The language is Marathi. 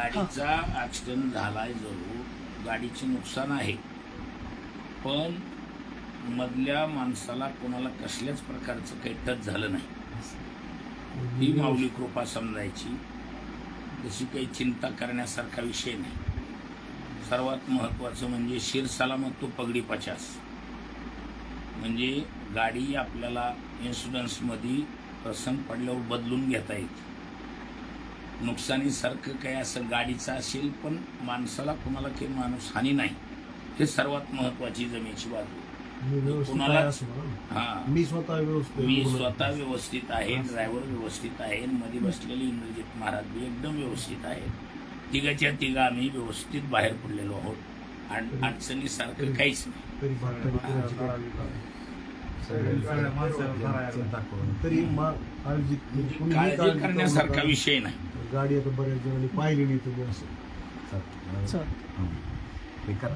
गाडीचा झाला झालाय जरूर गाडीचे नुकसान आहे. पण मधल्या माणसाला कोणाला कसल्याच प्रकारचं काही टच झालं नाही. ही माऊली कृपा समजायची. तशी काही चिंता करण्यासारखा विषय नाही. सर्वात महत्वाचं म्हणजे शिर सलामत तो पगडी पचास. म्हणजे गाडी आपल्याला इन्शुरन्समध्ये प्रसंग पडल्यावर बदलून घेता येते. नुकसानीसारखं काही असं गाडीचं असेल पण माणसाला कोणाला काही माणूस हानी नाही. हे सर्वात महत्वाची जमेची बाजू. कोणाला-. हा. मी स्वतः व्यवस्थित मी आहे. स्वतः व्यवस्थित आहे ड्रायव्हर व्यवस्थित आहे मध्ये बसलेले इंद्रजित महाराज बी एकदम व्यवस्थित आहे. तिघाच्या तिघा आम्ही व्यवस्थित बाहेर पडलेलो आहोत. आणि अडचणीसारखं काहीच नाही. तरी करण्यासारखा. विषय नाही. गाडी आता बऱ्याच जणांनी पाहिली नाही तुम्ही असं चल. हे करा.